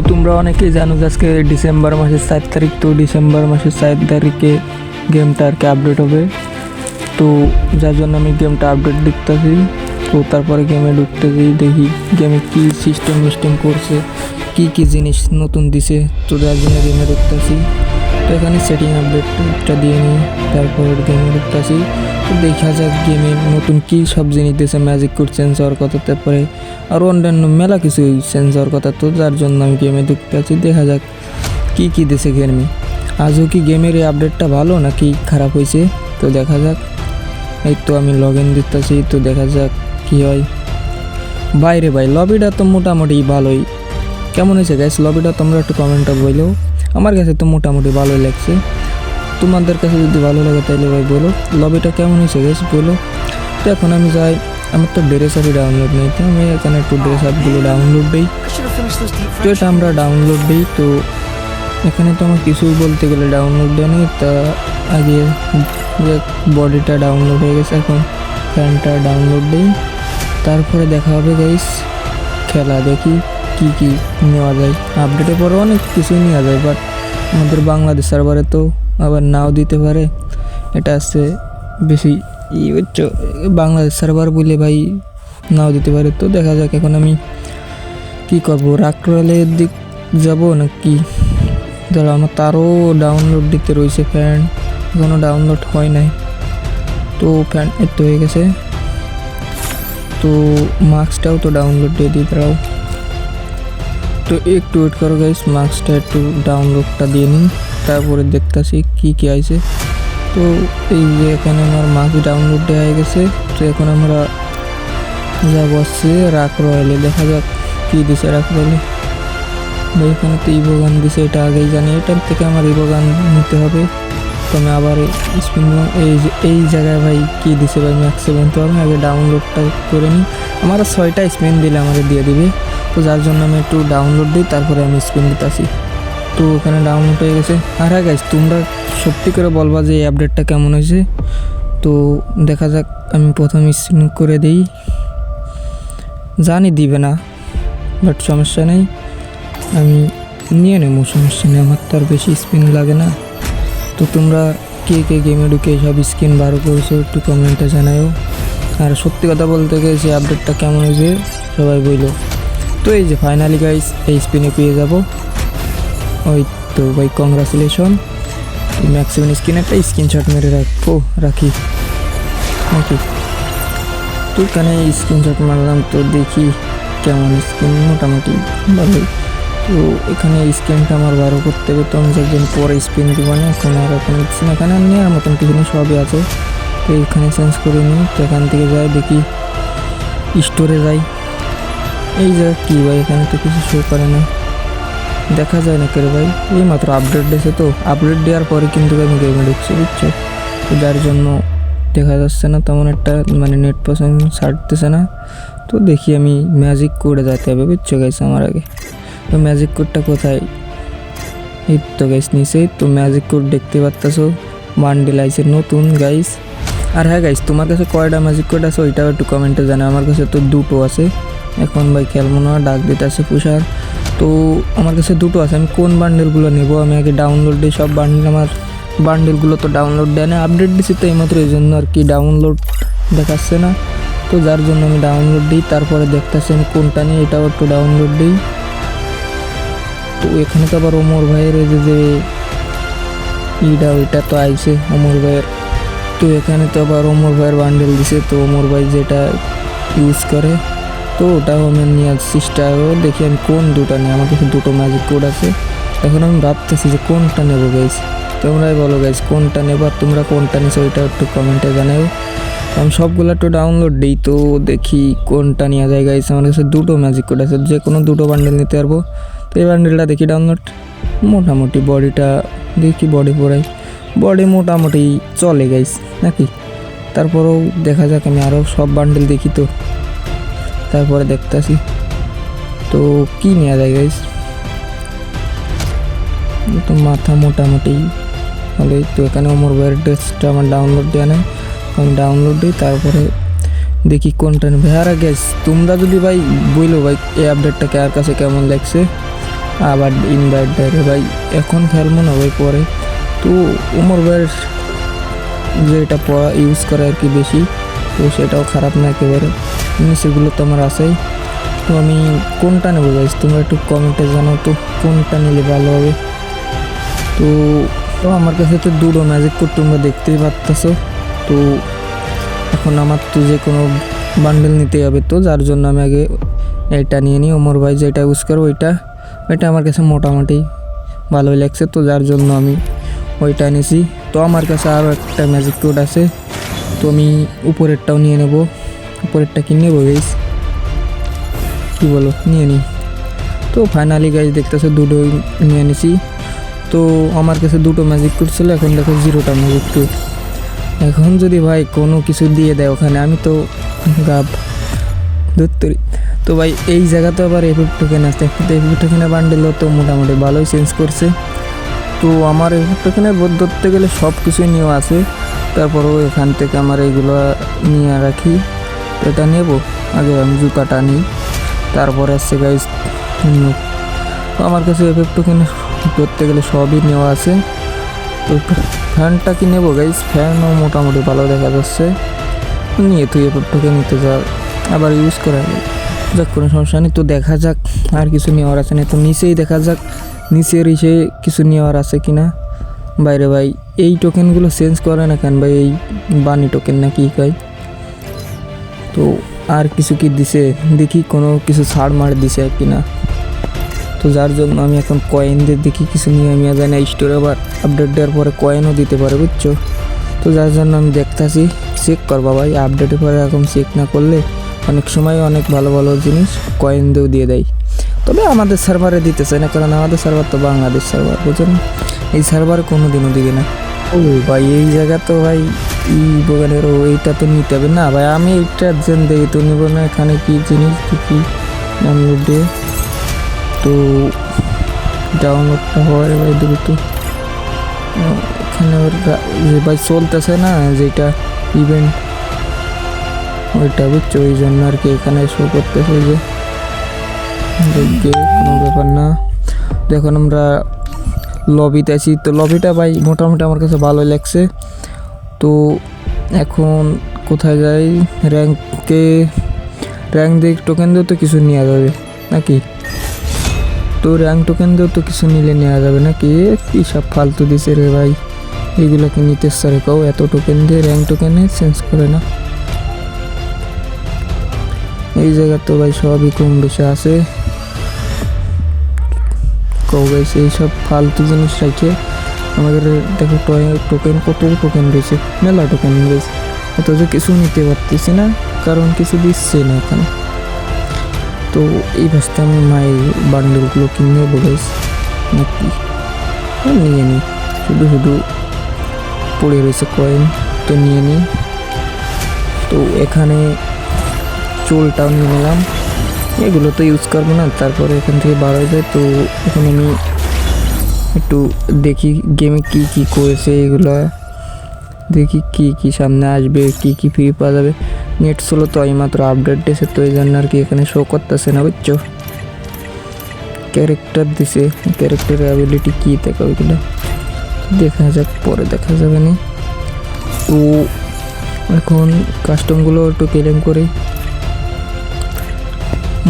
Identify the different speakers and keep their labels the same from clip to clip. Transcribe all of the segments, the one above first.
Speaker 1: তো তোমরা অনেকেই জানো যে আজকে ডিসেম্বর মাসের সাত তারিখ, তো ডিসেম্বর মাসের সাত তারিখে গেমটা আর কি আপডেট হবে। তো যার জন্য আমি গেমটা আপডেট দেখতেছি, তো তারপরে গেমে ঢুকতেছি, দেখি গেমে কী সিস্টেম মিস্টেম করছে, কী কী জিনিস নতুন দিছে, তো যার জন্য গেমে ঢুকতেছি। এখানে সেটিং আপডেটটা দিয়ে নিই, তারপর গেমে ঢুকতেছি তো দেখা যাক গেমে নতুন কি সব জিনিস দিয়েছে ম্যাজিক কোড চেঞ্জ হওয়ার কথা, তারপরে আর অন্যান্য মেলা কিছু চেঞ্জ হওয়ার কথা, তো যার জন্য আমি গেমে ঢুকতে আছি দেখা যাক কি কি দিছে গেমে আজও কি গেমের এই আপডেটটা ভালো নাকি খারাপ হয়েছে? তো দেখা যাক। এই তো আমি লগ ইন দিতেছি তো দেখা যাক কি হয়। বাইরে ভাই লবিটা তো মোটামুটি ভালোই। কেমন হয়েছে গ্যাস লবিটা তোমরা একটু কমেন্টে বলো। আমার কাছে তো মোটামুটি ভালোই লাগছে। তোমাদের কাছে যদি ভালো লাগে তাহলে ভাই বলো লবিটা কেমন হয়েছে গ্যাস বলো। তো এখন আমি যাই, আমার তো ড্রেস আপই ডাউনলোড নেই, তো আমি এখানে একটু ড্রেস আপগুলো ডাউনলোড দিই। তো এটা আমরা ডাউনলোড দিই, তো এখানে তো আমার কিছুই বলতে গেলে ডাউনলোড দেয় নেই, তা আগে যে বডিটা ডাউনলোড হয়ে গেছে, এখন ফ্যানটা ডাউনলোড দিই। তারপরে দেখা হবে গাইস খেলা দেখি। কি কি নেওয়া যায়? আপডেটের পরে অনেক কিছুই নেওয়া যায় বাট আমাদের বাংলাদেশ সার্ভারে তো আবার নাও দিতে পারে। এটা আছে বেশি ই হচ্ছে, বাংলাদেশ সার্ভার বলে ভাই নাও দিতে পারে। তো দেখা যাক এখন আমি কি করব। রাক্রালের দিক যাব নাকি? ধরো আমার তারও ডাউনলোড দিতে রয়েছে ফ্যান এখনও ডাউনলোড হয় নাই। তো ফ্যান এই তো হয়ে গেছে। তো মার্কসটাও তো ডাউনলোড দিয়ে দিই দাঁড়াও তো একটু ওয়েট করো গাইস মার্কসটা একটু ডাউনলোডটা দিয়ে নিন। তারপরে দেখতাছি কি কি আছে তো এই যে এখানে আমার মার্কস ডাউনলোড দেওয়া হয়ে গেছে। তো এখন আমরা যাব হচ্ছে রাক রয়েলে দেখা যাক কী দিছে রাক রয়েলে এখানে তো ইভোগান দিছে, এটা আগেই জানি। এটার থেকে আমার ইভোগান নিতে হবে। তো আমি আবার স্পিন এই যে, এই জায়গায় ভাই কী দিছে ভাই? ম্যাক্স সেভেন তো আমি আগে ডাউনলোডটা করে নিই। আমার ছয়টা স্পিন দিলে আমাকে দিয়ে দিবে। তো যার জন্য আমি একটু ডাউনলোড দিই, তারপরে আমি স্ক্রিন স্পিন দিতেছি। তো ওখানে ডাউনলোড হয়ে গেছে। আর হ্যাঁ গাইজ তোমরা সত্যি করে বলবা যে এই আপডেটটা কেমন হয়েছে? তো দেখা যাক, আমি প্রথম স্পিন করে দিই। জানি দিবে না বাট সমস্যা নেই। আমি নিয়ে নেব, সমস্যা নেই। আমার তো আর বেশি স্পিন লাগে না। তো তোমরা কে কে গেমে ঢুকে সব স্কিন বার করেছ, একটু কমেন্টে জানাও আর সত্যি কথা বলতে গেলে আপডেটটা কেমন হয়েছে, সবাই বইলো। তো এই যে ফাইনালি গাইস এই স্পিনে পেয়ে যাব। ওই তো, ভাই কংগ্রাচুলেশন ম্যাক্সিমাম স্ক্রিন একটা স্ক্রিনশট মেরে রাখব রাখি। নাকি? তো এখানে স্ক্রিনশট মারলাম তো দেখি কেমন স্ক্রিন মোটামুটি ভালোই। তো এখানে স্ক্রিনটা আমার বারো করতে হবে তো, আমি একদিন পরে স্পিন দিব না, এখন আর এখন দিচ্ছি না এখানে নেওয়ার মতন কিছু সবই আছে। তো এখানে চেঞ্জ করে নিই, তো এখান থেকে যাই, দেখি। স্টোরে যাই। এই যে কি ভাই, এখানে তো কিছু শো করে না দেখা যায় না কেরে ভাই? এই মাত্র আপডেট দিয়েছে তো। আপডেট দেওয়ার পরে কিন্তু আমি গেমে ঢুকছি, বুঝছ? যার জন্য দেখা যাচ্ছে না, তেমন একটা মানে নেট পার্সেন্ট ছাড়তেছে না। তো দেখি আমি ম্যাজিক কোডে যেতে হবে, বুঝছ গাইছে আমার আগে। তো ম্যাজিক কোডটা কোথায়? এই তো গাইস নিচেই। তো ম্যাজিক কোড দেখতে পারতেছো বান্ডিল আইসে নতুন গাইস আর হ্যাঁ গাইস তোমার কাছে কয়টা ম্যাজিক কোড আছে, ওইটাও একটু কমেন্টে জানা আমার কাছে তো দুটো আছে। এখন ভাই খেলব না, ডাক দিতে আছে পুষার। তো আমার কাছে দুটো আছে, আমি কোন বান্ডেলগুলো নেব? আমি আগে ডাউনলোড দিই, সব বান্ডেল আমার বান্ডেলগুলো তো ডাউনলোড দেয় না আপডেট দিছি তো এইমাত্র এই জন্য আর কি ডাউনলোড দেখাচ্ছে না। তো যার জন্য আমি ডাউনলোড দিই, তারপরে দেখতেছি আমি কোনটা নিই, এটাও একটু ডাউনলোড দিই। তো এখানে তো আবার ওমর ভাইয়ের এই যে যে ইটা ওইটা তো আইছে ওমর ভাইয়ের। তো এখানে তো আবার ওমর ভাইয়ের বান্ডেল দিছে, তো ওমর ভাই যেটা ইউজ করে তো ওটাও আমি আসছি চেষ্টা। দেখি আমি কোন দুটো নিই আমার কাছে দুটো ম্যাজিক কোড আছে। এখন আমি ভাবতেছি যে কোনটা নেব গাইস তোমরাই বলো গাইস কোনটা নেব? আর তোমরা কোনটা নিছো ওইটা একটু কমেন্টে জানাও। আমি সবগুলো একটু ডাউনলোড দিই তো দেখি কোনটা নেওয়া যায় গাইস আমার কাছে দুটো ম্যাজিক কোড আছে, যে কোনো দুটো বান্ডেল নিতে পারব। তো এই বান্ডেলটা দেখি ডাউনলোড মোটামুটি বডিটা দেখি বডি পড়াই বডি মোটামুটি চলে গাইস নাকি? তারপরেও দেখা যাক আমি আরও সব বান্ডেল দেখি তো। তারপরে দেখতেছি। তো কি নেওয়া যায় গাইস তো মাথা মোটামুটি ভালোই। তো এখানে আমার ওয়ার ড্রেসটা আমার ডাউনলোড দেওয়া নেই। আমি ডাউনলোড দিই, তারপরে দেখি কোনটা নেবে। আর গ্যাস তোমরা যদি ভাই বইলো ভাই, এই আপডেটটা কার কাছে কেমন লাগছে? আবার ইনভার্টারে ভাই, এখন খেলব না ভাই পরে। তো উমর ভাইয়ের যেটা পড়া ইউজ করে আর কি বেশি, তো সেটাও খারাপ না একেবারে। সেগুলো তো আমার আছেই তো আমি কোনটা নেব গাইজ তোমরা একটু কমেন্টে জানাও তো, কোনটা নিলে ভালো হবে? তো তো আমার কাছে তো দুটো ম্যাজিক কোড তোমরা দেখতেই পারতেছো। তো এখন আমার তো যে কোনো বান্ডেল নিতে হবে তো, যার জন্য আমি আগে এটা নিয়ে নিই। ওমর ভাই যেটা ইউজ করো ওইটা ওইটা আমার কাছে মোটামুটি ভালোই লাগছে তো, যার জন্য আমি ওইটা নিয়েছি তো আমার কাছে আরও একটা ম্যাজিক কোড আছে। তো আমি উপরেরটাও নিয়ে নেব। উপরেরটা কি নেব গাইস কী বলো? নিয়ে নিই তো ফাইনালি গাইজ দেখতেছো দুটোই নিয়ে নিছি। তো আমার কাছে দুটো ম্যাজিক কোড ছিল, এখন দেখো জিরোটা ম্যাজিক কোড এখন যদি ভাই কোনো কিছু দিয়ে দেয় ওখানে, আমি তো গাব। ধরতরি তো ভাই, এই জায়গাতে আবার এফেক্ট টোকেন আছে। তো এফেক্ট টোকেনের বান্ডেলও তো মোটামুটি ভালোই চেঞ্জ করছে। তো আমার এফেক্ট টোকেনের বোধ ধরতে গেলে সব কিছুই নেওয়া আছে। তারপরেও এখান থেকে আমার এইগুলো নিয়ে রাখি। তো এটা নেব। আগে আমি জুতাটা নিই। তারপরে আসছে গাইজ তো আমার কাছে এফেক্ট টোকেন ধরতে গেলে সবই নেওয়া আছে। তো ফ্যানটা কি নেব গাইজ ফ্যানও মোটামুটি ভালো দেখা যাচ্ছে। নিয়ে তুই এফেক্ট টোকেন নিতে যা। আবার ইউজ করা যায় যাক, কোনো সমস্যা নেই। তো দেখা যাক, আর কিছু নেওয়ার আছে না। তো নিচেই দেখা যাক, নিচের ইসে কিছু নেওয়ার আছে কি না বাইরে ভাই, এই টোকেনগুলো চেঞ্জ করে না কেন ভাই? এই বানি টোকেন না কি কয় তো আর কিছু কি দিছে? দেখি কোনো কিছু ছাড় মার দিছে কি না। তো যার জন্য আমি এখন কয়েন দিয়ে দেখি কিছু নিয়ে আমি জানি স্টোরে আবার আপডেট দেওয়ার পরে কয়েনও দিতে পারে, বুঝছ? তো যার জন্য আমি দেখতাছি চেক করবা ভাই আপডেটের পরে এখন চেক না করলে অনেক সময় অনেক ভালো ভালো জিনিস কয়েন দিয়েও দিয়ে দেয়। তবে আমাদের সার্ভারে দিতে চায় না, কারণ আমাদের সার্ভার তো বাংলাদেশ সার্ভার বুঝছেন এই সার্ভারে কোনো দিনও দিবে না। ও ভাই, এই জায়গা তো ভাই ই দোকানের ও এইটা তো নিতে হবে না ভাই, আমি এইটা জেন দেখি তো নিব না এখানে কি জিনিস, কি ডাউনলোড তো ডাউনলোডটা হয় ভাই দ্রুত। এখানে ভাই চলতেছে না, যেটা ইভেন্ট ওইটা বুঝছ, ওই জন্য আর কি এখানে শো করতেছে যে। কোনো ব্যাপার না। দেখুন আমরা লবিতে আছি, তো লবিটা ভাই মোটামুটি আমার কাছে ভালোই লাগছে। তো এখন কোথায় যাই? র্যাঙ্কে র্যাঙ্ক দিয়ে টোকেন দিয়েও তো কিছু নেওয়া যাবে, নাকি? তো র্যাঙ্ক টোকেন দিয়েও তো কিছু নিলে নেওয়া যাবে নাকি? কী সব ফালতু দিছে রে ভাই। এগুলোকে নিতে স্যারে কাউ এত টোকেন দিয়ে র্যাঙ্ক টোকেনে চেঞ্জ করে না। এই জায়গা তো ভাই সবই কম বেশি আছে। কৌ গাইছে এইসব ফালতু জিনিস রেখে আমাদের দেখো টোকেন কত টোকেন রয়েছে? মেলা টোকেন রয়েছে। অথচ কিছু নিতে পারতেছি না, কারণ কিছু দিচ্ছে না এখানে। তো এই ভাস্তে আমি মায়ের বান্ডেলগুলো কিনে গাইস নাকি? নিয়ে নিই শুধু শুধু পড়ে রয়েছে কয়েন তো নিয়ে নিই তো এখানে চুলটাও নিয়ে নিলাম। এগুলো তো ইউজ করব না, তারপরে এখান থেকে হয়ে যায়। তো এখন আমি একটু দেখি গেমে কি কি করেছে এগুলো। দেখি কি কি সামনে আসবে, কি কি ফ্রি পাওয়া যাবে। নেট স্লো তো এই মাত্র আপডেট দিয়েছে তো এই জন্য আর কি এখানে শো করতেছে না, বুঝছ? ক্যারেক্টার দিছে ক্যারেক্টারের অ্যাবিলিটি কী দেখা ওইগুলো। দেখা যাক, পরে দেখা যাবে না। তো এখন কাস্টমগুলো একটু ক্লেম করি।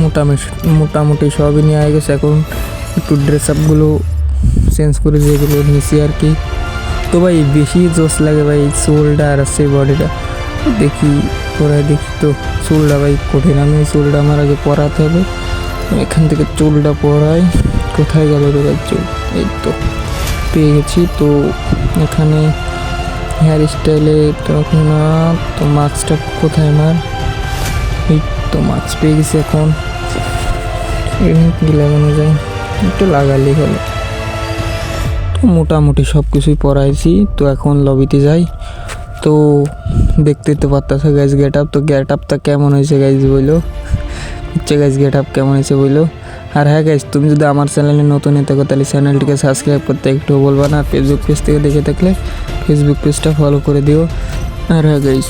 Speaker 1: মোটামুটি মোটামুটি সবই নিয়ে গেছে, এখন একটু ড্রেস আপগুলো চেঞ্জ করে যেগুলো নিয়েছি আর কি। তো ভাই, বেশি জোস লাগে ভাই চুলটা আর আছে বডিটা দেখি পরায় দেখি তো চুলটা ভাই কঠিন। আমি চুলটা আমার আগে পরাতে হবে। এখান থেকে চুলটা পরাই, কোথায় গেল রে চুল? এই তো, পেয়ে গেছি। তো এখানে হেয়ার স্টাইলে তখন না, তো মাস্কটা কোথায় আমার? এই তো মাস্ক পেয়ে গেছি এখন। কি লাগানো যায় একটু লাগালেই হলো মোটামুটি সব কিছুই পড়াইছি, তো এখন লবিতে যাই। তো দেখতে তো পারতেছে গ্যাস গেট আপ তো গেট আপটা কেমন হয়েছে গাইজ বইলো হচ্ছে গাইজ গেট আপ কেমন হয়েছে বইলো আর হ্যাঁ গাইজ তুমি যদি আমার চ্যানেলে নতুন হয়ে থাকো, তাহলে চ্যানেলটিকে সাবস্ক্রাইব করতে একটু বলবা না ফেসবুক পেজ থেকে দেখে থাকলে ফেসবুক পেজটা ফলো করে দিও। আর হ্যাঁ গাইজ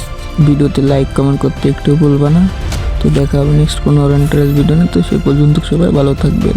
Speaker 1: ভিডিওতে লাইক কমেন্ট করতে একটু বলবা না। তো দেখা হবে নেক্সট কোনো ইন্টারেস্ট ভিডিও না তো সে পর্যন্ত সবাই ভালো থাকবেন।